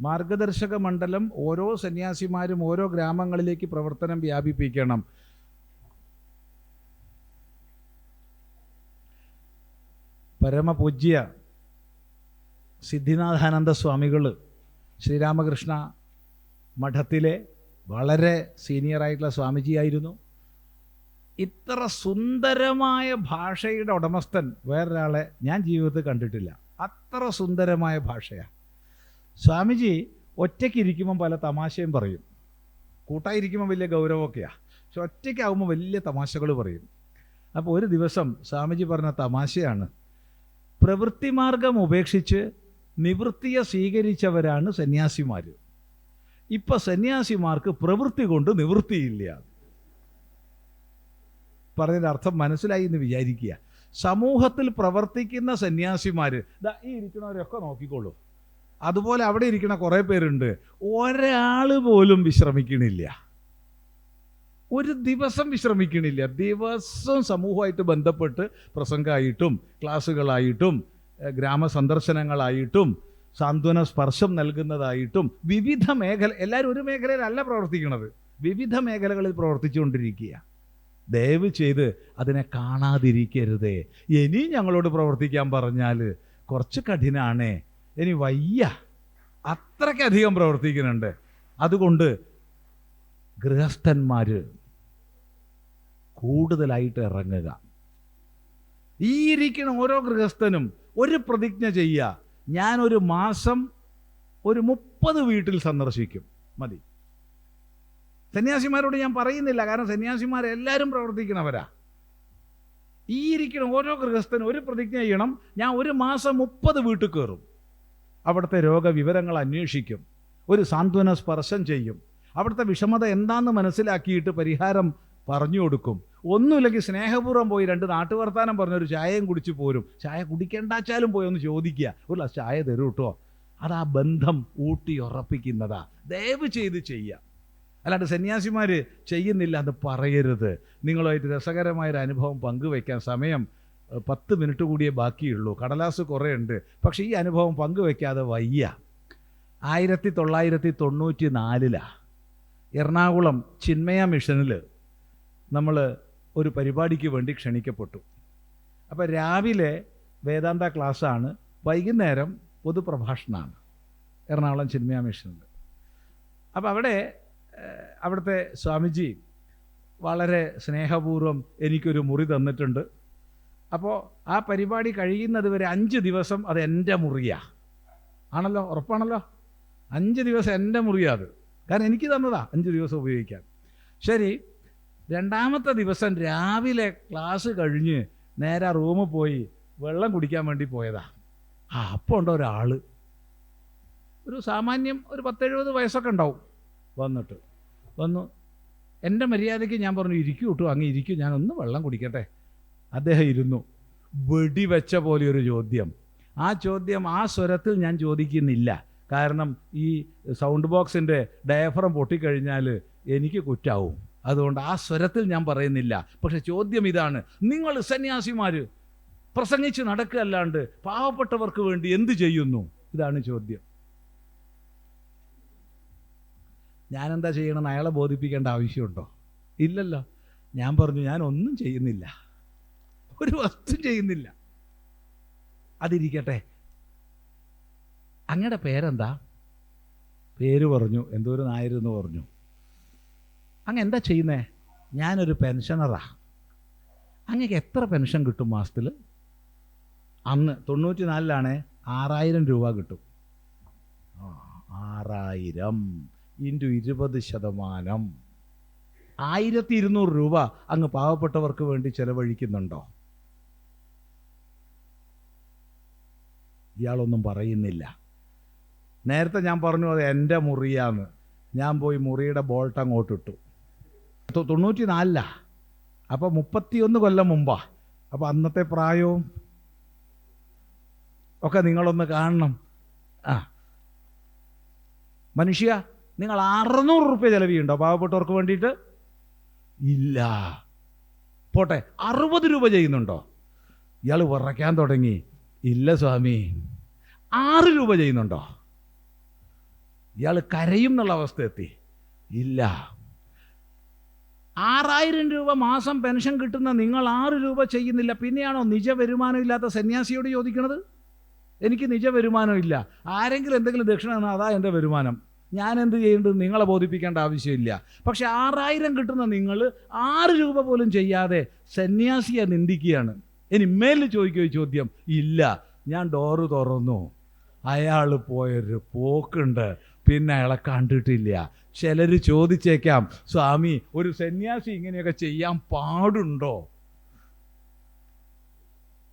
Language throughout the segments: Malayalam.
മാർഗദർശക മണ്ഡലം ഓരോ സന്യാസിമാരും ഓരോ ഗ്രാമങ്ങളിലേക്ക് പ്രവർത്തനം വ്യാപിപ്പിക്കണം. പരമപൂജ്യ സിദ്ധിനാഥാനന്ദ സ്വാമികൾ ശ്രീരാമകൃഷ്ണ മഠത്തിലെ വളരെ സീനിയറായിട്ടുള്ള സ്വാമിജിയായിരുന്നു ഇത്ര സുന്ദരമായ ഭാഷയുടെ ഉടമസ്ഥൻ വേറൊരാളെ ഞാൻ ജീവിതത്തിൽ കണ്ടിട്ടില്ല. അത്ര സുന്ദരമായ ഭാഷയാണ്. സ്വാമിജി ഒറ്റയ്ക്ക് ഒറ്റയ്ക്കിരിക്കുമ്പം പല തമാശയും പറയും. കൂട്ടായിരിക്കുമ്പോൾ വലിയ ഗൗരവമൊക്കെയാണ് പക്ഷെ ഒറ്റയ്ക്കാവുമ്പോൾ വലിയ തമാശകൾ പറയും. അപ്പോൾ ഒരു ദിവസം സ്വാമിജി പറഞ്ഞ തമാശയാണ്. പ്രവൃത്തിമാർഗം ഉപേക്ഷിച്ച് നിവൃത്തിയെ സ്വീകരിച്ചവരാണ് സന്യാസിമാർ ഇപ്പം സന്യാസിമാർക്ക് പ്രവൃത്തി കൊണ്ട് നിവൃത്തിയില്ല. പറഞ്ഞതിന്റെ അർത്ഥം മനസ്സിലായി എന്ന് വിചാരിക്കുക. സമൂഹത്തിൽ പ്രവർത്തിക്കുന്ന സന്യാസിമാർ ഈ ഇരിക്കുന്നവരൊക്കെ നോക്കിക്കോളൂ. അതുപോലെ അവിടെ ഇരിക്കുന്ന കുറേ പേരുണ്ട്. ഒരാൾ പോലും വിശ്രമിക്കണില്ല. ഒരു ദിവസം വിശ്രമിക്കണില്ല. ദിവസം സമൂഹമായിട്ട് ബന്ധപ്പെട്ട് പ്രസംഗമായിട്ടും ക്ലാസ്സുകളായിട്ടും ഗ്രാമ ഗ്രാമസന്ദർശനങ്ങളായിട്ടും സാന്ത്വന സ്പർശം നൽകുന്നതായിട്ടും വിവിധ മേഖല എല്ലാവരും ഒരു മേഖലയിലല്ല പ്രവർത്തിക്കുന്നത് വിവിധ മേഖലകളിൽ പ്രവർത്തിച്ചുകൊണ്ടിരിക്കുക. ദയവ് ചെയ്ത് അതിനെ കാണാതിരിക്കരുതേ. ഇനി ഞങ്ങളോട് പ്രവർത്തിക്കാൻ പറഞ്ഞാൽ കുറച്ച് കഠിനാണേ. ഇനി വയ്യ. അത്രയ്ക്കധികം പ്രവർത്തിക്കുന്നുണ്ട്. അതുകൊണ്ട് ഗൃഹസ്ഥന്മാർ കൂടുതലായിട്ട് ഇറങ്ങുക. ഈ ഇരിക്കുന്ന ഓരോ ഗൃഹസ്ഥനും ഒരു പ്രതിജ്ഞ ചെയ്യുക. ഞാനൊരു മാസം ഒരു മുപ്പത് വീട്ടിൽ സന്ദർശിക്കും. മതി. സന്യാസിമാരോട് ഞാൻ പറയുന്നില്ല. കാരണം സന്യാസിമാരെല്ലാവരും പ്രവർത്തിക്കണവരാ. ഈ ഇരിക്കുന്ന ഓരോ ഗൃഹസ്ഥനും ഒരു പ്രതിജ്ഞ ചെയ്യണം. ഞാൻ ഒരു മാസം മുപ്പത് വീട്ടിൽ കയറും. അവിടുത്തെ രോഗവിവരങ്ങൾ അന്വേഷിക്കും. ഒരു സാന്ത്വന സ്പർശം ചെയ്യും. അവിടുത്തെ വിഷമത എന്താണെന്ന് മനസ്സിലാക്കിയിട്ട് പരിഹാരം പറഞ്ഞു കൊടുക്കും. ഒന്നുമില്ലെങ്കിൽ സ്നേഹപൂർവം പോയി രണ്ട് നാട്ടുവർത്താനം പറഞ്ഞൊരു ചായയും കുടിച്ച് പോരും. ചായ കുടിക്കേണ്ടാച്ചാലും പോയി ഒന്ന് ചോദിക്കുക. ഒരു ഗ്ലാസ് ചായ തരൂ കേട്ടോ അത് ആ ബന്ധം ഊട്ടി ഉറപ്പിക്കുന്നതാ ദയവ് ചെയ്ത് ചെയ്യുക. അല്ലാണ്ട് സന്യാസിമാർ ചെയ്യുന്നില്ല എന്ന് പറയരുത്. നിങ്ങളുമായിട്ട് രസകരമായൊരു അനുഭവം പങ്കുവയ്ക്കാൻ സമയം പത്ത് മിനിറ്റ് കൂടിയേ ബാക്കിയുള്ളൂ. കടലാസ് കുറേ ഉണ്ട് പക്ഷേ ഈ അനുഭവം പങ്കുവെക്കാതെ വയ്യ. ആയിരത്തി തൊള്ളായിരത്തി തൊണ്ണൂറ്റി നാലിലാണ് എറണാകുളം ചിന്മയ മിഷനിൽ നമ്മൾ ഒരു പരിപാടിക്ക് വേണ്ടി ക്ഷണിക്കപ്പെട്ടു. അപ്പോൾ രാവിലെ വേദാന്ത ക്ലാസ്സാണ്. വൈകുന്നേരം പൊതുപ്രഭാഷണമാണ് എറണാകുളം ചിന്മയ മിഷനിൽ അപ്പോൾ അവിടെ അവിടുത്തെ സ്വാമിജി വളരെ സ്നേഹപൂർവം എനിക്കൊരു മുറി തന്നിട്ടുണ്ട്. അപ്പോൾ ആ പരിപാടി കഴിയുന്നത് വരെ അഞ്ച് ദിവസം അത് എന്റെ മുറിയാണ് ആണല്ലോ? ഉറപ്പാണല്ലോ? അഞ്ച് ദിവസം എന്റെ മുറിയാണ് അത്. കാരണം എനിക്ക് തന്നതാ അഞ്ച് ദിവസം ഉപയോഗിക്കാൻ. ശരി രണ്ടാമത്തെ ദിവസം രാവിലെ ക്ലാസ് കഴിഞ്ഞ് നേരെ റൂമിൽ പോയി വെള്ളം കുടിക്കാൻ വേണ്ടി പോയതാ. ആ അപ്പോൾ ഉണ്ടോ ഒരാൾ ഒരു സാമാന്യം ഒരു പത്തെഴുപത് വയസ്സൊക്കെ ഉണ്ടാവും വന്നിട്ട്. വന്നു എന്റെ മര്യാദയ്ക്ക് ഞാൻ പറഞ്ഞു ഇരിക്കൂ കേട്ടോ അങ്ങ് ഇരിക്കൂ ഞാനൊന്ന് വെള്ളം കുടിക്കട്ടെ. അദ്ദേഹം ഇരുന്നു. വെടിവെച്ച പോലെ ഒരു ചോദ്യം. ആ ചോദ്യം ആ സ്വരത്തിൽ ഞാൻ ചോദിക്കുന്നില്ല. കാരണം ഈ സൗണ്ട് ബോക്സിന്റെ ഡയഫ്രം പൊട്ടിക്കഴിഞ്ഞാൽ എനിക്ക് കുറ്റാവും. അതുകൊണ്ട് ആ സ്വരത്തിൽ ഞാൻ പറയുന്നില്ല. പക്ഷെ ചോദ്യം ഇതാണ്. നിങ്ങൾ സന്യാസിമാർ പ്രസംഗിച്ച് നടക്കുകയല്ലാണ്ട് പാവപ്പെട്ടവർക്ക് വേണ്ടി എന്ത് ചെയ്യുന്നു? ഇതാണ് ചോദ്യം. ഞാനെന്താ ചെയ്യണം അയാളെ ബോധിപ്പിക്കേണ്ട ആവശ്യമുണ്ടോ? ഇല്ലല്ലോ. ഞാൻ പറഞ്ഞു ഞാൻ ഒന്നും ചെയ്യുന്നില്ല. ഒരു വസ്തു ചെയ്യുന്നില്ല. അതിരിക്കട്ടെ. അങ്ങയുടെ പേരെന്താ? പേര് പറഞ്ഞു. എന്തോ ഒരു നായരെന്ന് പറഞ്ഞു. അങ്ങ് എന്താ ചെയ്യുന്നേ? ഞാനൊരു പെൻഷനറാ. അങ്ങക്ക് എത്ര പെൻഷൻ കിട്ടും മാസത്തിൽ? അന്ന് തൊണ്ണൂറ്റി നാലിലാണ് ആറായിരം രൂപ കിട്ടും. ആ, ആറായിരം ഇന്റു ഇരുപത് ശതമാനം. ആയിരത്തി ഇരുന്നൂറ് രൂപ അങ്ങ് പാവപ്പെട്ടവർക്ക് വേണ്ടി ചെലവഴിക്കുന്നുണ്ടോ? ഇയാളൊന്നും പറയുന്നില്ല. നേരത്തെ ഞാൻ പറഞ്ഞു അത് എന്റെ മുറിയാന്ന്. ഞാൻ പോയി മുറിയുടെ ബോൾട്ട് അങ്ങോട്ടിട്ടു തൊണ്ണൂറ്റി നാലിലാ അപ്പോൾ മുപ്പത്തിയൊന്ന് കൊല്ലം മുമ്പാ. അപ്പോൾ അന്നത്തെ പ്രായവും ഒക്കെ നിങ്ങളൊന്ന് കാണണം. ആ. മനുഷ്യ നിങ്ങൾ അറുന്നൂറ് റുപ്യ ചിലവിയുണ്ടോ? പാവപ്പെട്ടവർക്ക് വേണ്ടിയിട്ട്? ഇല്ല. പോട്ടെ അറുപത് രൂപ ചെയ്യുന്നുണ്ടോ? ഇയാൾ വിറയ്ക്കാൻ തുടങ്ങി. ഇല്ല സ്വാമി. ആറ് രൂപ ചെയ്യുന്നുണ്ടോ? ഇയാൾ കരയും എന്നുള്ള അവസ്ഥ എത്തി. ഇല്ല. ആറായിരം രൂപ മാസം പെൻഷൻ കിട്ടുന്ന നിങ്ങൾ ആറ് രൂപ ചെയ്യുന്നില്ല. പിന്നെയാണോ നിജ വരുമാനം ഇല്ലാത്ത സന്യാസിയോട് ചോദിക്കണത്? എനിക്ക് നിജ വരുമാനം ഇല്ല. ആരെങ്കിലും എന്തെങ്കിലും ദക്ഷിണ തന്നാൽ അതാ എന്റെ വരുമാനം. ഞാൻ എന്ത് ചെയ്യേണ്ടത് നിങ്ങളെ ബോധിപ്പിക്കേണ്ട ആവശ്യമില്ല. പക്ഷെ ആറായിരം കിട്ടുന്ന നിങ്ങൾ ആറ് രൂപ പോലും ചെയ്യാതെ സന്യാസിയെ നിന്ദിക്കുകയാണ്. ഇനി മേലിൽ ചോദിക്കുക ചോദ്യം? ഇല്ല. ഞാൻ ഡോറ് തുറന്നു. അയാൾ പോയൊരു പോക്കുണ്ട്. പിന്നെ അയാളെ കണ്ടിട്ടില്ല. ചിലർ ചോദിച്ചേക്കാം സ്വാമി ഒരു സന്യാസി ഇങ്ങനെയൊക്കെ ചെയ്യാൻ പാടുണ്ടോ?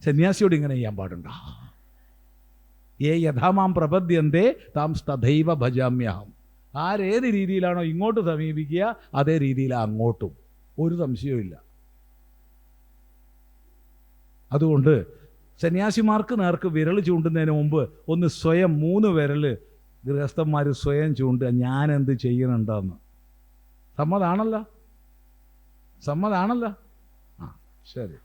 സന്യാസിയോട് ഇങ്ങനെ ചെയ്യാൻ പാടുണ്ടോ? ഏ യഥാമാം പ്രപദ്യന്തേ താം തഥൈവ ഭജാമ്യഹം. ആരേത് രീതിയിലാണോ ഇങ്ങോട്ട് സമീപിക്കുക അതേ രീതിയിൽ അങ്ങോട്ടും. ഒരു സംശയവും അതുകൊണ്ട് സന്യാസിമാർക്ക് നേർക്ക് വിരൽ ചൂണ്ടുന്നതിന് മുമ്പ് ഒന്ന് സ്വയം മൂന്ന് വിരൽ ഗൃഹസ്ഥന്മാർ സ്വയം ചൂണ്ടുക ഞാൻ എന്ത് ചെയ്യണുണ്ടെന്ന്. സമ്മതാണല്ലോ. സമ്മതാണല്ലോ. ആ ശരി.